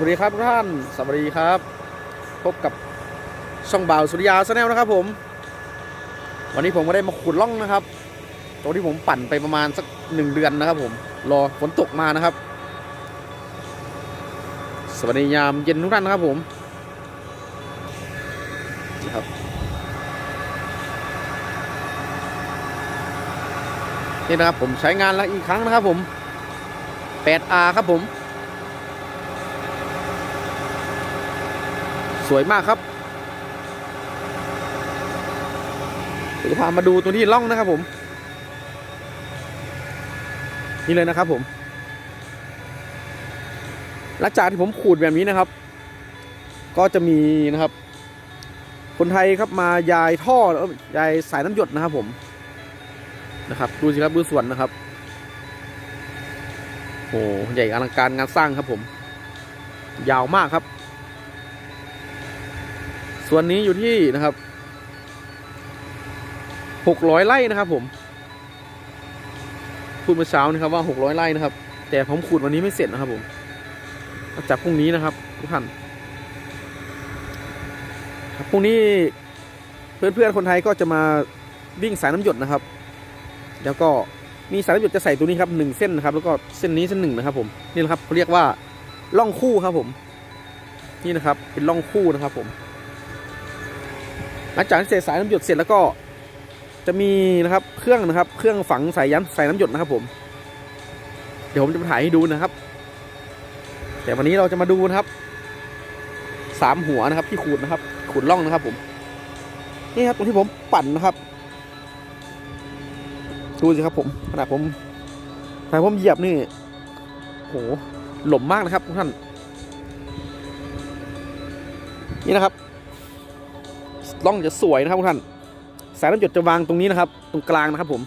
วัสดีครับทุกท่าน สวัสดีครับ พบกับช่องบ่าวสุริยาชาแนลนะครับผม วันนี้ผมก็ได้มาขุดล่องนะครับตรงที่ผมปั่นไปประมาณสักหนึ่งเดือนนะครับ ผม รอฝนตกมานะครับ สวัสดียามเย็นทุกท่านนะครับผมนี่ครับนี่นะครับผมใช้งานแล้วอีกครั้งนะครับผม 8R ครับผม สวยมากครับเดี๋ยวจะพามาดูตัวที่ล่องนะครับผม นี่เลยนะครับผมหลังจากที่ผมขูดแบบนี้นะครับ ก็จะมีนะครับ คนไทยครับมายายท่อยยายสายน้ำหยดนะครับผมนะครับดูสิครับดูส่วนนะครับโอ้ใหญ่อลังการงานสร้างครับผม ยาวมากครับ ส่วนนี้อยู่ที่นะครับหกร้อยไร่นะครับ ผมพูดเมื่อเช้านะครับว่าหกร้อยไร่นะครับ แต่ผมขุดวันนี้ไม่เสร็จนะครับผมจากพรุ่งนี้นะครับทุกท่านพรุ่งนี้เพื่อนๆคนไทยก็จะมาวิ่งสายน้ำหยดนะครับ แล้วก็มีสายน้ำหยดจะใส่ตัวนี้ครับหนึ่งเส้นนะครับ แล้วก็เส้นนี้เส้นหนึ่งนะครับ ผมนี่นะครับเขาเรียกว่าล่องคู่ครับผม นี่นะครับ เป็นล่องคู่นะครับ ผม หลังจากที่เสร็จสายน้ำหยดเสร็จแล้วก็จะมีนะครับเครื่องนะครับ เครื่องฝังสายยันสายน้ำหยดนะครับผม เดี๋ยวผมจะมาถ่ายให้ดูนะครับ แต่วันนี้เราจะมาดูนะครับสามหัวนะครับ ที่ขูดนะครับขูดล่องนะครับ ผมนี่ครับตรงที่ผมปั่นนะครับ ดูสิครับ ผมขนาดผมขนาดผมเหยียบนี่โหหล่มมากนะครับทุกท่านนี่นะครับ ล่องจะสวยนะครับทุกท่านสายน้ำหยดจะวางตรงนี้นะครับ ตรงกลางนะครับผม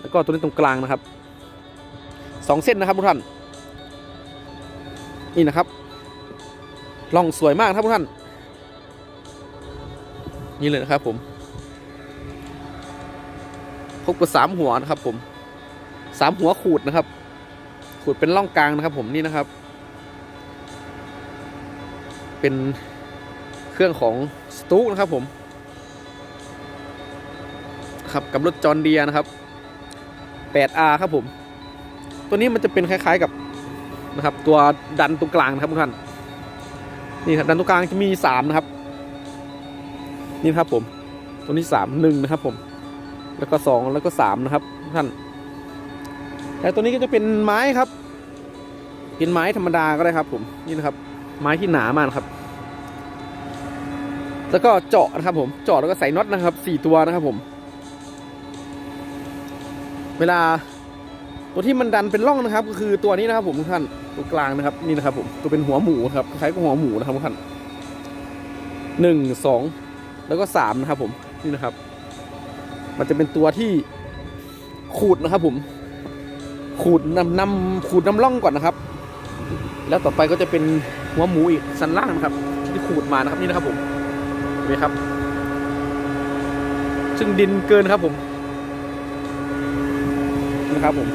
แล้วก็ตรงนี้ตรงกลางนะครับสองเส้นนะครับทุกท่านนี่นะครับล่องสวยมากครับทุกท่าน นี่เลยนะครับผมพบกับสามหัวนะครับผมสามหัวขูดนะครับ ขูดเป็นล่องกลางนะครับ ผมนี่นะครับ เป็นเครื่องของสตูกนะครับผม ครับกับรถจอห์นเดียนะครับ 8R ครับผม ตัวนี้มันจะเป็นคล้ายๆกับนะครับ ตัวดันตรงกลางนะครับทุกท่านนี่ครับดันตรงกลางจะมีสามนะครับ นี่ครับผม ตัวนี้สามหนึ่งนะครับ ผม แล้วก็สองแล้วก็สามนะครับทุกท่านแล้วตัวนี้ก็จะเป็นไม้ครับ เป็นไม้ธรรมดาก็ได้ครับ ผมนี่นะครับ ไม้ที่หนามากครับ แล้วก็เจาะนะครับ ผมเจาะแล้วก็ใส่น็อตนะครับสี่ตัวนะครับ ผม เวลาตัวที่มันดันเป็นร่องนะครับ ก็คือตัวนี้นะครับผมทุกท่านตัวกลางนะครับนี่นะครับผมตัวเป็นหัวหมูครับคล้ายกับหัวหมูนะครับทุกท่านหนึ่งสองแล้วก็สามนะครับผมนี่นะครับ มันจะเป็นตัวที่ขูดนะครับ ผม ขูดนำนำขูดนำร่องก่อนนะครับ แล้วต่อไปก็จะเป็นหัวหมูอีกสันล่างนะครับ ที่ขูดมานะครับนี่นะครับผมเห็นไหมครับ ซึ่งดินเกินครับผม นะครับผม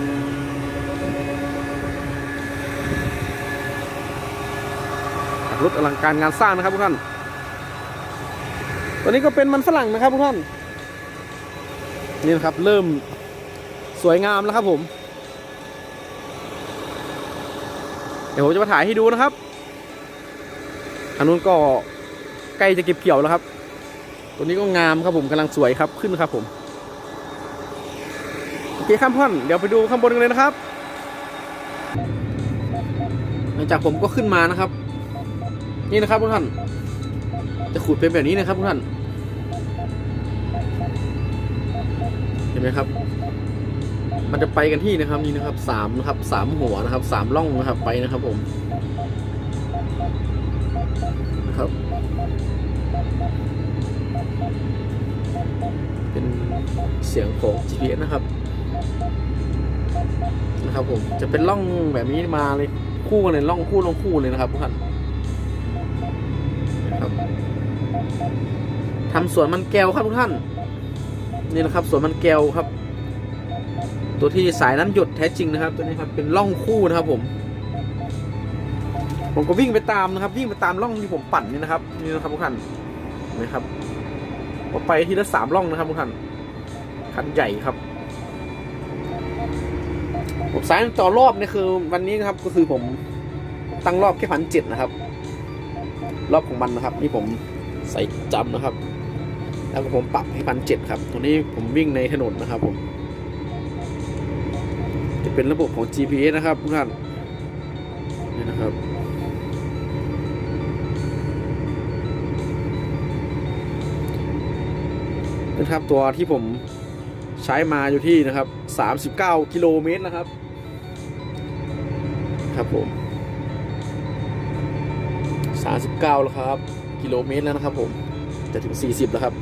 รถอลังการงานสร้างนะครับทุกท่านตัวนี้ก็เป็นมันฝรั่งนะครับทุกท่านนี่นะครับเริ่มสวยงามแล้วครับผม เดี๋ยวผมจะมาถ่ายให้ดูนะครับอันนู้นก็ใกล้จะเก็บเกี่ยวแล้วครับ ตัวนี้ก็งามครับผมกำลังสวยครับขึ้นครับผม เคข้ามพ่อนเดี๋ยวไปดูข้างบนกันเลยนะครับ หลังจากผมก็ขึ้นมานะครับ นี่นะครับทุกท่าน จะขูดเป็นแบบนี้นะครับทุกท่าน เห็นไหมครับ มันจะไปกันที่นะครับนี่นะครับสามนะครับสามหัวนะครับสามล่องนะครับไปนะครับผมนะครับ เป็นเสียงของ GPS นะครับ นะครับผมจะเป็นล่องแบบนี้มาเลยคู่กันเลยล่องคู่ลงคู่เลยนะครับทุกท่านนะครับทำสวนมันแก้วครับทุกท่าน นี่นะครับสวนมันแก้วครับ ตัวที่สายน้ำหยดแท้จริงนะครับ ตัวนี้ครับเป็นล่องคู่นะครับผมผมก็วิ่งไปตามนะครับ วิ่งไปตามร่องที่ผมปั่นนี่นะครับนี่นะครับทุกท่านนไหมครับผมไปทีละสามร่องนะครับทุกท่านคันใหญ่ครับ ผมสายต่อรอบนี่คือ วันนี้นะครับก็คือผมตั้งรอบแค่พันเจ็ดนะครับ รอบของมันนะครับ นี่ผมใส่จำนะครับ แล้วก็ผมปรับให้พันเจ็ดครับตัวนี้ผมวิ่งในถนนนะครับ ผม จะเป็นระบบของ GPS นะครับทุกท่านนี่นะครับนะครับตัวที่ผมใช้มาอยู่ที่นะครับ 39 กิโลเมตรนะครับ ครับผม 39 แล้วครับ กิโลเมตรแล้วนะครับผม จะถึง 40 แล้วครับ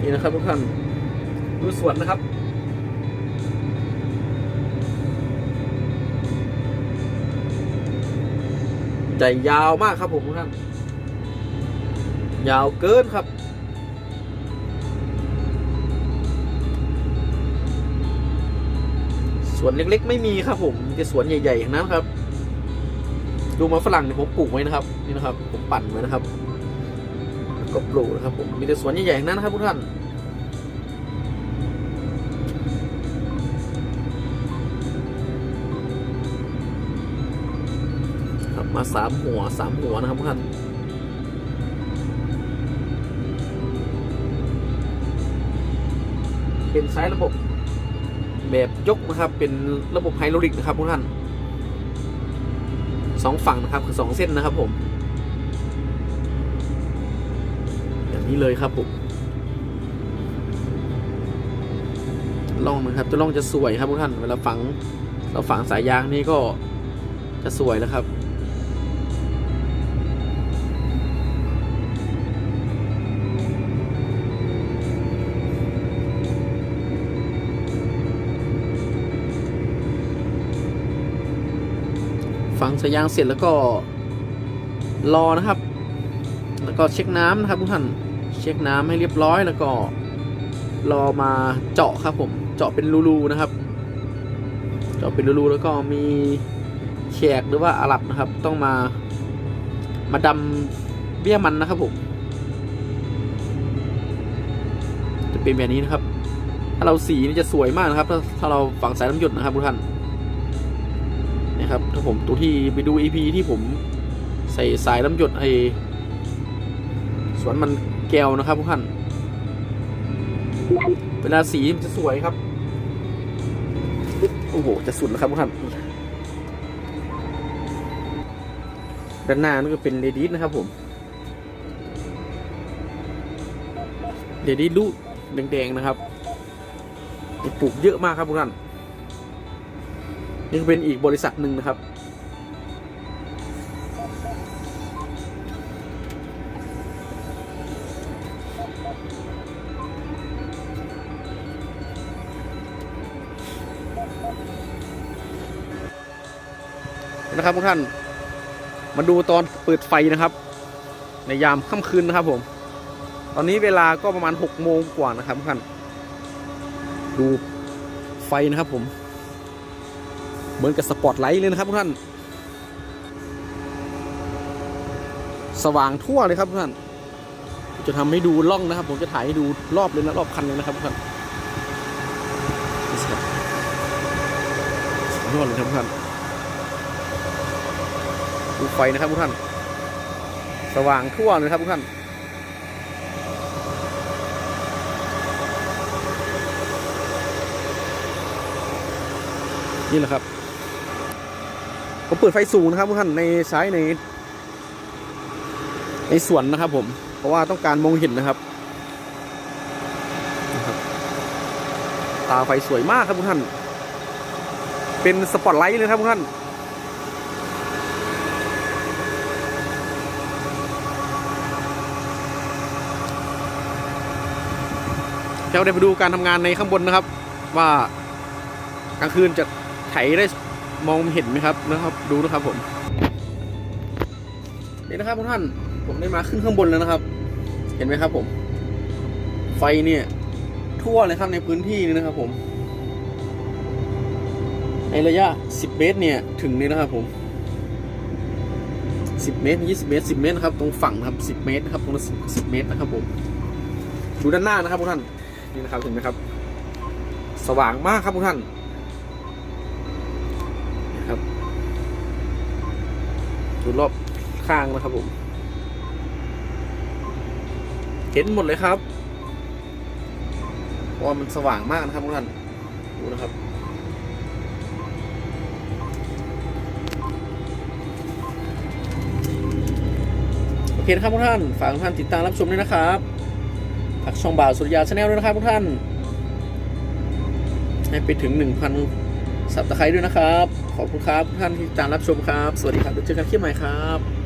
นี่นะครับทุกท่านดูสวนนะครับ ใจยาวมากครับผมทุกท่านยาวเกินครับ สวนเล็กๆ ไม่มีครับผมมีแต่สวนใหญ่ๆทั้งนั้นครับ ดูมาฝรั่งเนี่ยผมปลูกไว้นะครับ นี่นะครับ ผมปั่นไว้นะครับ ก็ปลูกนะครับผมมีแต่สวนใหญ่ๆทั้งนั้นนะครับทุกท่าน มาสามหัวสามหัวนะครับทุกท่านเป็นใช้ระบบ แบบยกนะครับ เป็นระบบไฮดรอลิกนะครับทุกท่านสองฝั่งนะครับคือสองเส้นนะครับผม อย่างนี้เลยครับผมล่องนะครับจะล่องจะสวยครับทุกท่าน เวลาฝังเราฝังสายยางนี่ก็จะสวยแล้วครับ งสายยางเสร็จแล้วก็รอนะครับ แล้วก็เช็คน้ำนะครับทุกท่านเช็คน้ำให้เรียบร้อยแล้วก็รอมาเจาะครับผมเจาะเป็นรูๆนะครับ เจาะเป็นรูๆแล้วก็มีแขกหรือว่าอาหรับนะครับ ต้องมามาดำเบี้ยมันนะครับผมจะเป็นแบบนี้นะครับ ถ้าเราสีนี่จะสวยมากนะครับ ถ้าถ้าเราฝังสายน้ำหยดนะครับทุกท่าน นะครับถ้าผมตัวที่ไปดู EP ที่ผมใส่สายน้ำหยดไอสวนมันแก้วนะครับทุกท่านเวลาสีมันจะสวยครับ โอ้โห จะสุดแล้วครับทุกท่านด้านหน้านี่ก็เป็นเรดิสนะครับผมเรดิสลูกแดงๆนะครับปลูกเยอะมากครับทุกท่าน นี่เป็นอีกบริษัทหนึ่งนะครับ นะครับทุกท่าน มาดูตอนเปิดไฟนะครับ ในยามค่ำคืนนะครับผม ตอนนี้เวลาก็ประมาณ6โมงกว่านะครับทุกท่าน ดูไฟนะครับผม เหมือนกับสปอตไลท์เลยนะครับทุกท่าน สว่างทั่วเลยครับทุกท่าน จะทำให้ดูล่องนะครับ ผมจะถ่ายให้ดูรอบเลยนะรอบคันเลยนะครับทุกท่านรับสุดยอดเลยครับทุกท่านดูไฟนะครับทุกท่าน สว่างทั่วเลยครับทุกท่านนี่แหละครับ ผมเปิดไฟสูงนะครับทุกท่านในใช้ใน ในสวนนะครับ ผม เพราะว่าต้องการมองเห็นนะครับนะครับตาไฟสวยมากครับทุกท่าน เป็นสปอตไลท์เลยครับทุกท่านเราได้ไปดูการทำงานในข้างบนนะครับ ว่ากลางคืนจะไถได้ มองเห็นไหมครับนะครับดูนะครับผมนี่นะครับทุกท่านผมได้มาขึ้นข้างบนแล้วนะครับ เห็นไหมครับผม ไฟเนี่ย ทั่วเลยครับในพื้นที่นี้นะครับผม ในระยะ 10 เมตรเนี่ยถึงนี่นะครับผม 10 เมตร 20 เมตร 10 เมตรนะครับตรงฝั่งครับ 10 เมตรครับตรงละ10 10 เมตรนะครับผมดูด้านหน้านะครับทุกท่านนี่นะครับเห็นไหมครับ สว่างมากครับทุกท่าน ดูรอบข้างนะครับผม เห็นหมดเลยครับว่ามันสว่างมากนะครับทุกท่านดูนะครับ โอเคนะครับทุกท่าน ฝากทุกท่านติดตามรับชมด้วยนะครับฝากช่องบ่าวสุริยาชาแนลด้วยนะครับทุกท่าน ให้ไปถึง 1,000 สับตะไคร้ด้วยนะครับ ขอบคุณครับทุกท่านที่ติดตามรับชมครับ สวัสดีครับเดี๋ยวเจอกันคลิปใหม่ครับ